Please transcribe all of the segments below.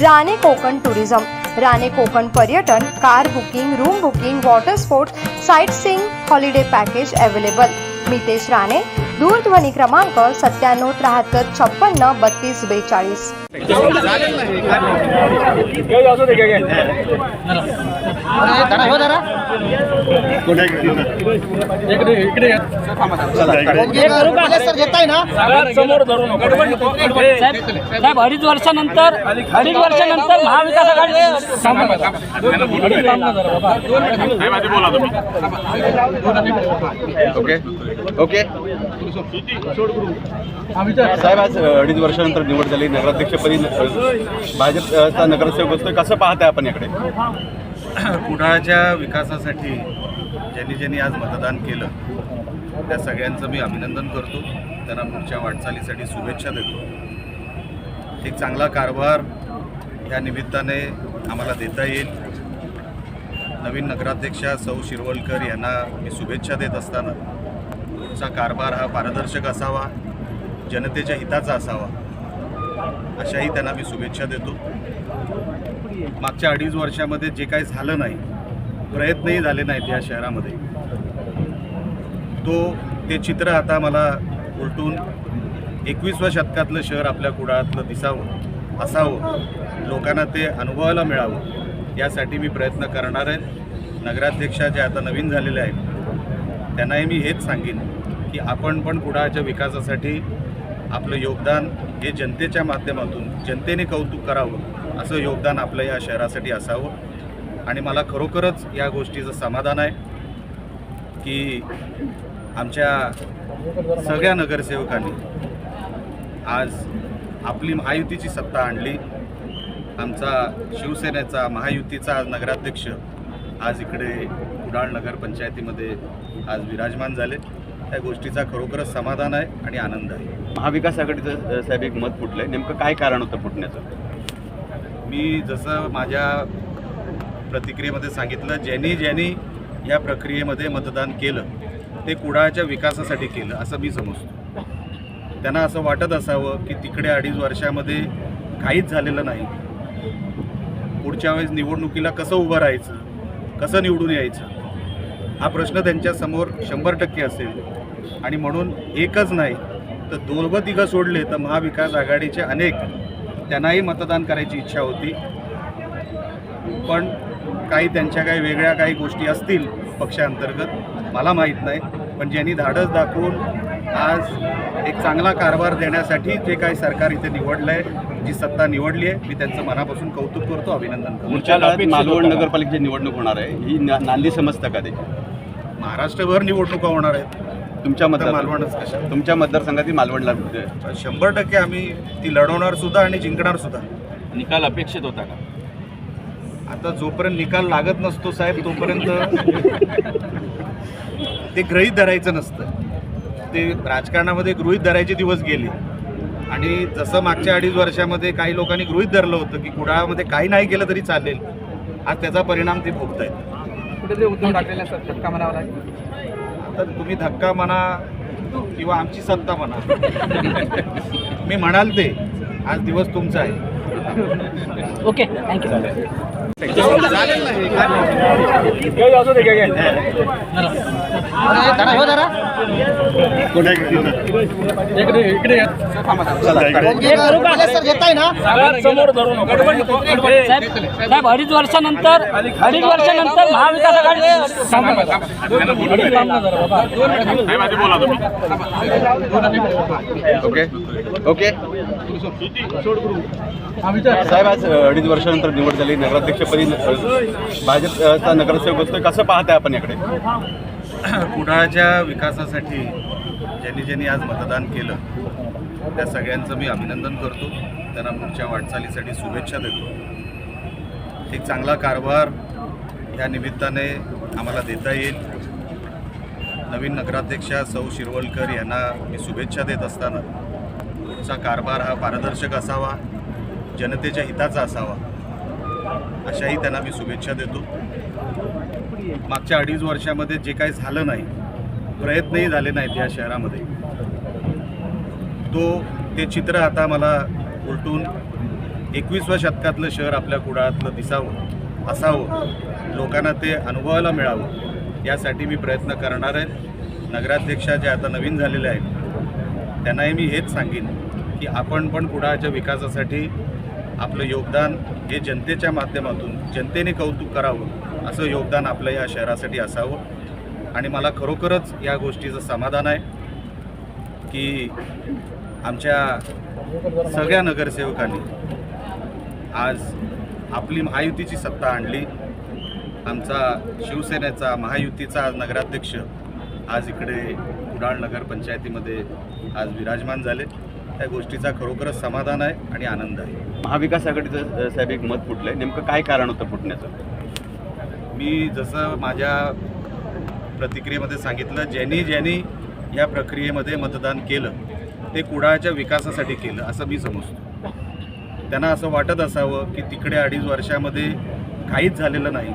Rane Konkan tourism. Rane Konkan पर्यटन car booking room booking water sports sightseeing holiday package available. Mitesh Rane दूरध्वनी क्रमांक सत्त्याण्णव त्र्याहत्तर छप्पन्न बत्तीस बेचाळीस. साहेब अडीच वर्षानंतर अडीच वर्षानंतर महाविकास आघाडी ओके ओके. साहेब आज अडीच वर्षानंतर निवड झाली. नगराध्यक्षपदी भाजपचा नगरसेवक असतो कसं पाहताय आपण याकडे? कुडाळच्या विकासासाठी ज्यांनी ज्यांनी आज मतदान केलं त्या सगळ्यांचं मी अभिनंदन करतो. त्यांना पुढच्या वाटचालीसाठी शुभेच्छा देतो. एक चांगला कारभार या निमित्ताने आम्हाला देता येईल. नवीन नगराध्यक्षा सौ शिरवलकर यांना मी शुभेच्छा देत असताना आमचा कारभार हा पारदर्शक असावा जनतेच्या हिताचा असावा अशाही त्यांना मी शुभेच्छा देतो. मागच्या अडीच वर्षामध्ये जे काही झालं नाही प्रयत्नही झाले नाहीत या शहरामध्ये. तो ते चित्र आता मला उलटून एकवीसव्या शतकातलं शहर आपल्या कुडाळातलं दिसावं असावं लोकांना ते अनुभवायला मिळावं यासाठी मी प्रयत्न करणार आहे. नगराध्यक्षा ज्या आता नवीन झालेल्या आहेत त्यांनाही मी हेच सांगेन. की आपण पण कुडाळच्या विकासासाठी आपलं योगदान हे जनतेच्या माध्यमातून जनतेने कौतुक करावं असं योगदान आपलं या शहरासाठी असावं. आणि मला खरोखरच या गोष्टीचं समाधान आहे की आमच्या सगळ्या नगरसेवकांनी आज आपली महायुतीची सत्ता आणली. आमचा शिवसेनेचा महायुतीचा आज नगराध्यक्ष आज इकडे कुडाळ नगरपंचायतीमध्ये आज विराजमान झाले. त्या गोष्टीचा खरोखरच समाधान आहे आणि आनंद आहे. महाविकास आघाडीचं साहेब एक मत फुटलंय. नेमकं काय कारण होतं फुटण्याचं? मी जसं माझ्या प्रतिक्रियेमध्ये सांगितलं ज्यांनी ज्यांनी या प्रक्रियेमध्ये मतदान केलं ते कुडाळच्या विकासासाठी केलं असं मी समजतो. त्यांना असं वाटत असावं की तिकडे अडीच वर्षामध्ये काहीच झालेलं नाही. पुढच्या वेळेस निवडणुकीला कसं उभं राहायचं कसं निवडून यायचं हा प्रश्न त्यांच्यासमोर शंभर टक्के असेल. आणि म्हणून एकच नाही तर दोघं तिघं सोडले तर महाविकास आघाडीचे अनेक त्यांनाही मतदान करायची इच्छा होती. पण काही त्यांच्या काही वेगळ्या काही गोष्टी असतील पक्षांतर्गत मला माहीत नाही. पण ज्यांनी धाडस दाखवून आज एक चांगला कारभार देण्यासाठी जे काही सरकार इथे निवडलं आहे जी सत्ता निवडली आहे मी त्यांचं मनापासून कौतुक करतो अभिनंदन करतो. पुढच्या काळात मालवण नगरपालिकेची निवडणूक होणार आहे ही ना- नांदी समजतं का त्याची? महाराष्ट्रभर निवडणुका होणार आहेत. तुमच्या मतदार मालवणच कशा? तुमच्या मतदारसंघातील मालवणला शंभर टक्के आम्ही ती लढवणार सुद्धा आणि जिंकणार सुद्धा. निकाल अपेक्षित होता का? आता जोपर्यंत निकाल लागत नसतो साहेब तोपर्यंत ते गृहीत धरायचं नसतं. ते राजकारणामध्ये गृहीत धरायचे दिवस गेले. आणि जसं मागच्या अडीच वर्षामध्ये काही लोकांनी गृहीत धरलं होतं की कुडाळामध्ये काही नाही केलं तरी चालेल. आज त्याचा परिणाम ते भोगत आहेत कुठेतरी उद्धव ठाकरेंना सर धक्का म्हणावा लागेल तर तुम्ही धक्का म्हणा किंवा आमची सत्ता म्हणा मी म्हणाल ते. आज दिवस तुमचा आहे. ओके थँक्यू साहेब साहेब अडीच वर्षानंतर अडीच वर्षानंतर महाविकास आघाडी ओके. ओके. साहेब आज अडीच वर्षानंतर निवड झाली. नगराध्यक्षपदी भाजपचा नगरसेवक असतोय कसं पाहताय आपण याकडे? कुडाळच्या विकासासाठी ज्यांनी ज्यांनी आज मतदान केलं त्या सगळ्यांचं मी अभिनंदन करतो. त्यांना पुढच्या वाटचालीसाठी शुभेच्छा देतो. एक चांगला कारभार या निमित्ताने आम्हाला देता येईल. नवीन नगराध्यक्षा सौ शिरवलकर यांना मी शुभेच्छा देत असताना चा कारभार हा पारदर्शक असावा. जनतेच्या हिताचा असावा अशाही त्यांना मी शुभेच्छा देतो. मागच्या अडीच वर्षामध्ये जे काही झालं नाही प्रयत्नही झाले नाहीत या शहरामध्ये. तो ते चित्र आता मला उलटून एकवीसव्या शतकातलं शहर आपल्या कुडाळातलं दिसावं असावं लोकांना ते अनुभवायला मिळावं यासाठी मी प्रयत्न करणार आहे. नगराध्यक्षा ज्या आता नवीन झालेल्या आहेत त्यांनाही मी हेच सांगेन की आपण पण कुडाळच्या विकासासाठी आपलं योगदान हे जनतेच्या माध्यमातून जनतेने कौतुक करावं असं योगदान आपलं या शहरासाठी असावं. आणि मला खरोखरच या गोष्टीचं समाधान आहे की आमच्या सगळ्या नगरसेवकांनी आज आपली महायुतीची सत्ता आणली. आमचा शिवसेनेचा महायुतीचा आज नगराध्यक्ष आज इकडे कुडाळ नगरपंचायतीमध्ये आज विराजमान झाले. त्या गोष्टीचा खरोखरच समाधान आहे आणि आनंद आहे. महाविकास आघाडीचं साहेब एक मत फुटलं आहे नेमकं काय कारण होतं फुटण्याचं? मी जसं माझ्या प्रतिक्रियेमध्ये सांगितलं ज्यांनी ज्यांनी या प्रक्रियेमध्ये मतदान केलं ते कुडाळच्या विकासासाठी केलं असं मी समजतो. त्यांना असं वाटत असावं की तिकडे अडीच वर्षामध्ये काहीच झालेलं नाही.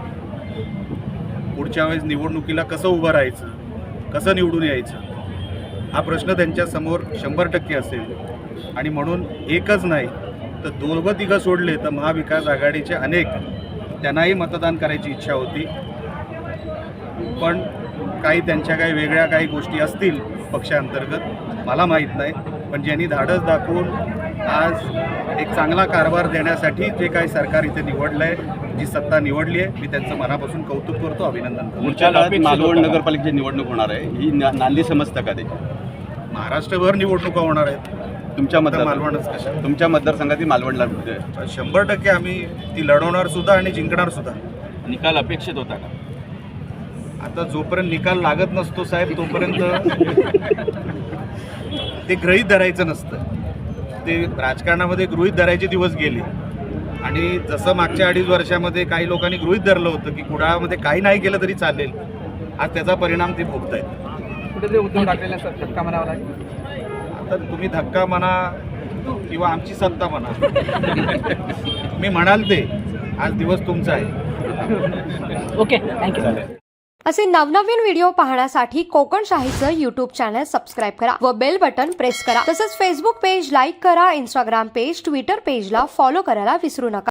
पुढच्या वेळेस निवडणुकीला कसं उभं राहायचं कसं निवडून यायचं हा प्रश्न त्यांच्यासमोर शंभर टक्के असेल. आणि म्हणून एकच नाही तर दोघं तिघं सोडले तर महाविकास आघाडीचे अनेक त्यांनाही मतदान करायची इच्छा होती. पण काही त्यांच्या काही वेगळ्या काही गोष्टी असतील पक्षांतर्गत मला माहीत नाही. पण ज्यांनी धाडस दाखवून आज एक चांगला कारभार देण्यासाठी जे काही सरकार इथे निवडलं आहे जी सत्ता निवडली आहे मी त्यांचं मनापासून कौतुक करतो अभिनंदन करतो. पुढच्या काळात मालवण नगरपालिकेची निवडणूक होणार आहे ही ना- नांदी समजतं का त्याची? महाराष्ट्रभर निवडणुका होणार आहेत. तुमच्या मतदार मालवणच कशा? तुमच्या मतदारसंघातील मालवणला शंभर टक्के आम्ही ती लढवणार सुद्धा आणि जिंकणार सुद्धा. निकाल अपेक्षित होता का? आता जोपर्यंत निकाल लागत नसतो साहेब तोपर्यंत ते गृहीत धरायचं नसतं. ते राजकारणामध्ये गृहीत धरायचे दिवस गेले. आणि जसं मागच्या अडीच वर्षामध्ये काही लोकांनी गृहीत धरलं होतं की कुडाळामध्ये काही नाही केलं तरी चालेल आज त्याचा परिणाम ते भोगतायत. कुठेतरी उद्धव ठाकरेंना सर धक्का म्हणावा लागेल. आता तुम्ही धक्का म्हणा किंवा आमची सत्ता म्हणा. मी म्हणाल ते. आज दिवस तुमचा आहे. ओके थँक्यू असे नवनवीन व्हिडिओ पाहण्यासाठी कोकण शाहीचं युट्यूब चॅनल सबस्क्राईब करा व बेल बटन प्रेस करा. तसंच फेसबुक पेज लाईक करा इंस्टाग्राम पेज ट्विटर पेजला फॉलो करायला विसरू नका.